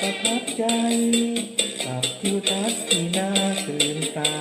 ประทับใจ กับทิวทัศน์ที่น่าตื่นตา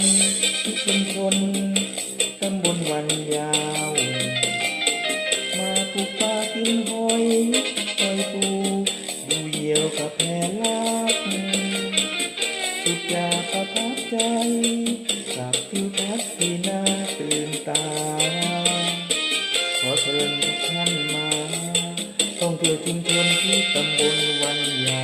นชุมชนตำบลวันยาว มาปลูกปลากินหอยหอยปู ดูเหยี่ยวกับแม่ลากสุดยาประทับใจกับทิวทัศน์ที่น่าตื่นตา ขอเชิญทุกท่านมา ต้องเที่ชุมชนที่ตำบลวันยาว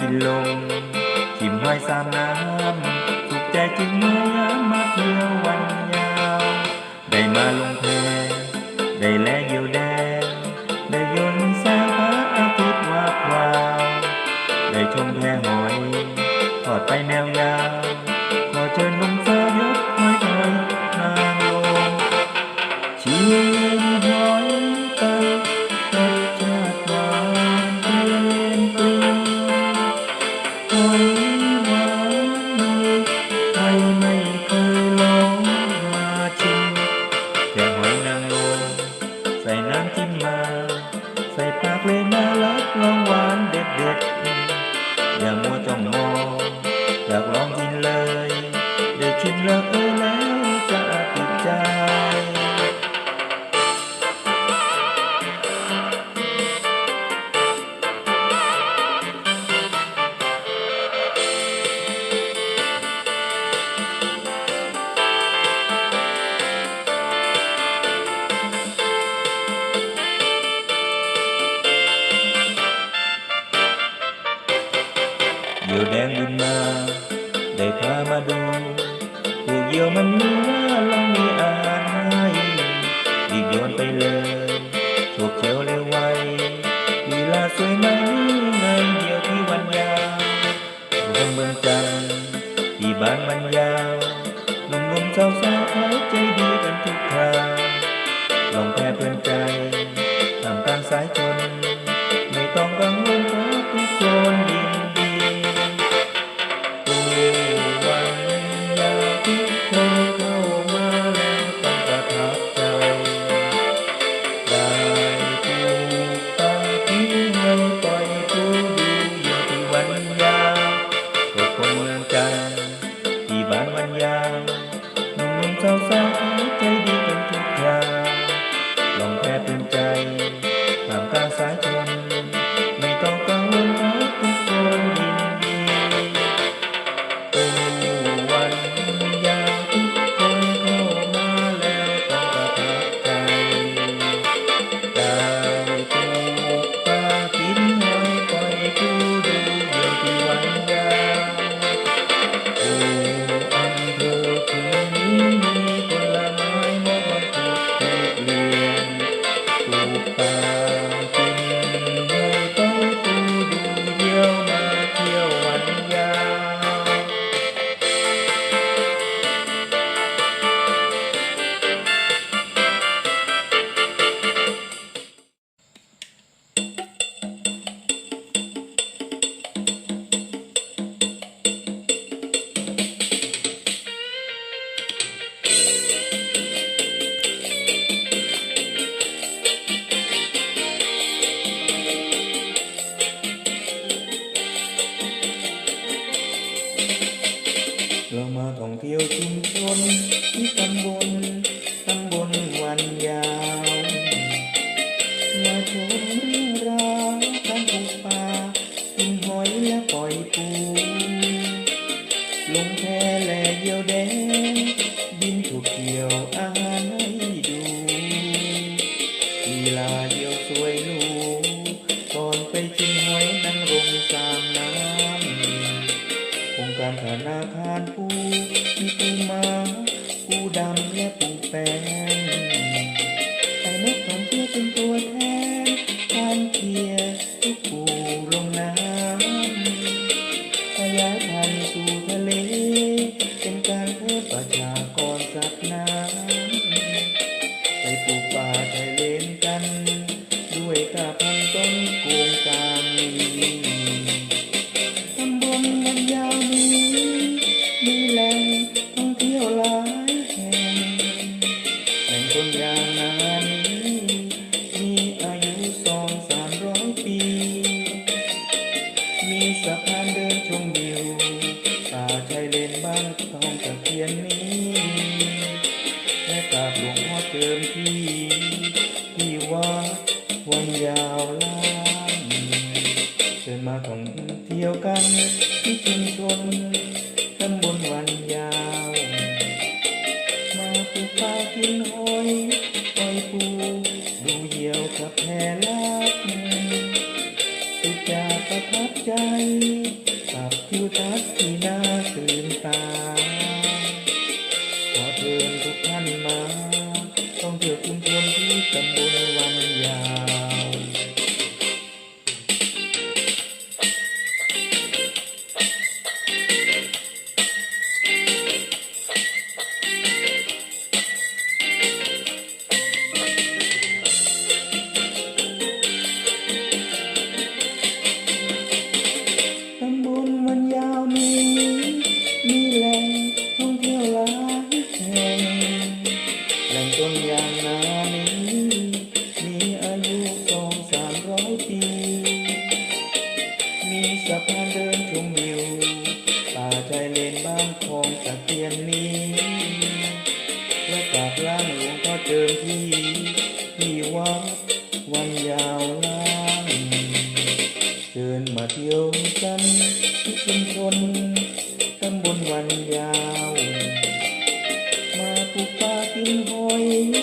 กินลงชิมห้อยสามน้ำสุขใจจึงเมื่อมาเที่ยววันยาว ได้มาลงแพ Say no. ลองม่อ่านให้อีกโยนไปเลยโชคเชียวเร็วไวลีลาสวยไหมเงินเดียวที่วันยาวรวมเมืองจันที่บ้านมันยาวหนุ่มหนุ่มสาวสาวเขาใจดีกันทุกคราลองแพ้เพื่อนใจทำตามสายชน on ียวกันที่ชุมชนตำบลวันยาว มาปูปลากินหอยหอยปูดูเหยี่ยวกับแพลักสุดจะประทับใจกับคิวทัศที่น่าตื่นตาขอเชิญทุกท่านมา boy.